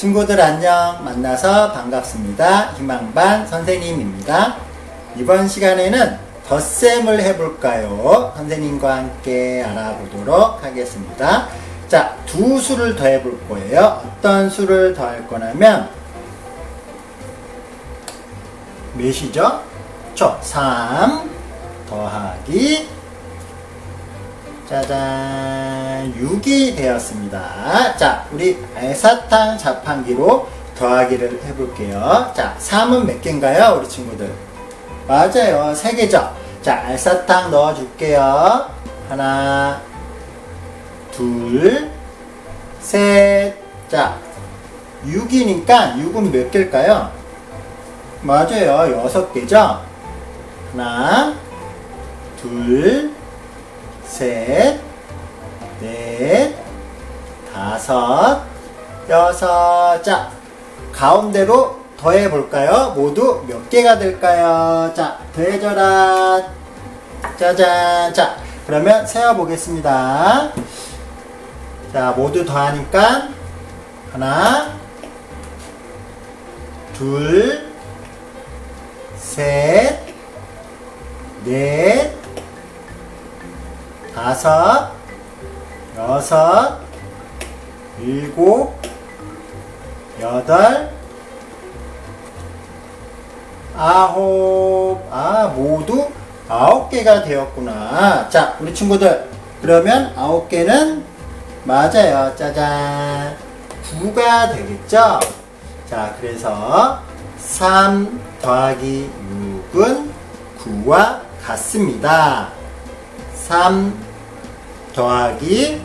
친구들 안녕 만나서 반갑습니다. 희망반 선생님입니다. 이번 시간에는 덧셈을 해볼까요? 선생님과 함께 알아보도록 하겠습니다. 자, 두 수를 더해 볼 거예요. 어떤 수를 더할 거냐면 몇이죠? 저, 3 더하기 짜잔 6이 되었습니다. 자, 우리 알사탕 자판기로 더하기를 해볼게요. 자, 3은 몇 개인가요? 우리 친구들. 맞아요. 3개죠. 자, 알사탕 넣어줄게요. 하나, 둘, 셋. 자, 6이니까 6은 몇 개일까요? 맞아요. 6개죠? 하나, 둘, 셋, 다섯, 여섯. 자, 가운데로 더해 볼까요? 모두 몇 개가 될까요? 자, 더해져라. 짜잔. 자, 그러면 세어 보겠습니다. 자, 모두 더하니까 하나, 둘, 셋, 넷, 다섯, 여섯, 일곱, 여덟, 아홉, 아, 모두 아홉 개가 되었구나. 자, 우리 친구들. 그러면 아홉 개는 맞아요. 짜잔. 9가 되겠죠? 자, 그래서 3 더하기 6은 9와 같습니다. 3 더하기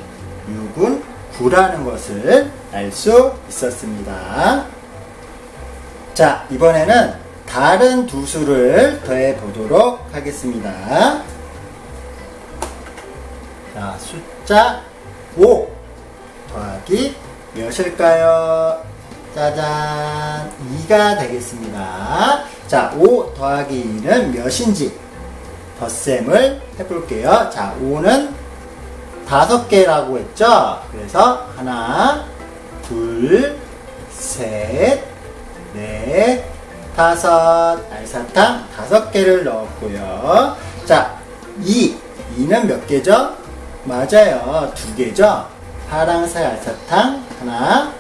6은 9라는 것을 알 수 있었습니다. 자, 이번에는 다른 두 수를 더해 보도록 하겠습니다. 자, 숫자 5 더하기 몇일까요? 짜잔, 2가 되겠습니다. 자, 5 더하기 2는 몇인지 덧셈을 해볼게요. 자, 5는 다섯 개라고 했죠? 그래서 하나, 둘, 셋, 넷, 다섯, 알사탕 다섯 개를 넣었고요. 자, 2, 2는 몇 개죠? 맞아요. 두 개죠? 파랑색 알사탕 하나,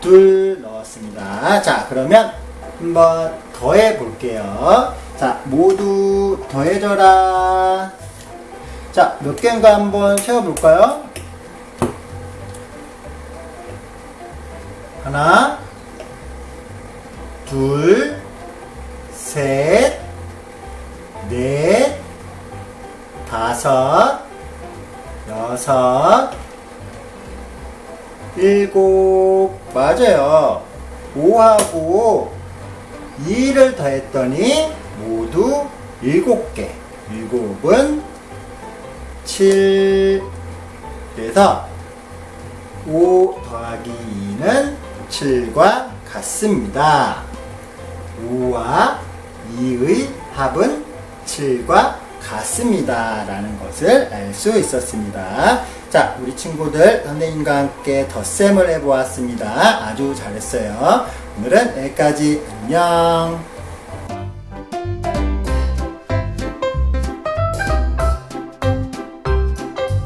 둘 넣었습니다. 자, 그러면 한번 더해 볼게요. 자, 모두 더해져라. 자, 몇 개인가 한번 세어볼까요? 하나, 둘, 셋, 넷, 다섯, 여섯, 일곱, 맞아요. 5하고 2를 더했더니 모두 7개. 7은 7. 그래서 5 더하기 2는 7과 같습니다. 5와 2의 합은 7과 같습니다. 라는 것을 알 수 있었습니다. 자, 우리 친구들 선생님과 함께 덧셈을 해보았습니다. 아주 잘했어요. 오늘은 여기까지 안녕.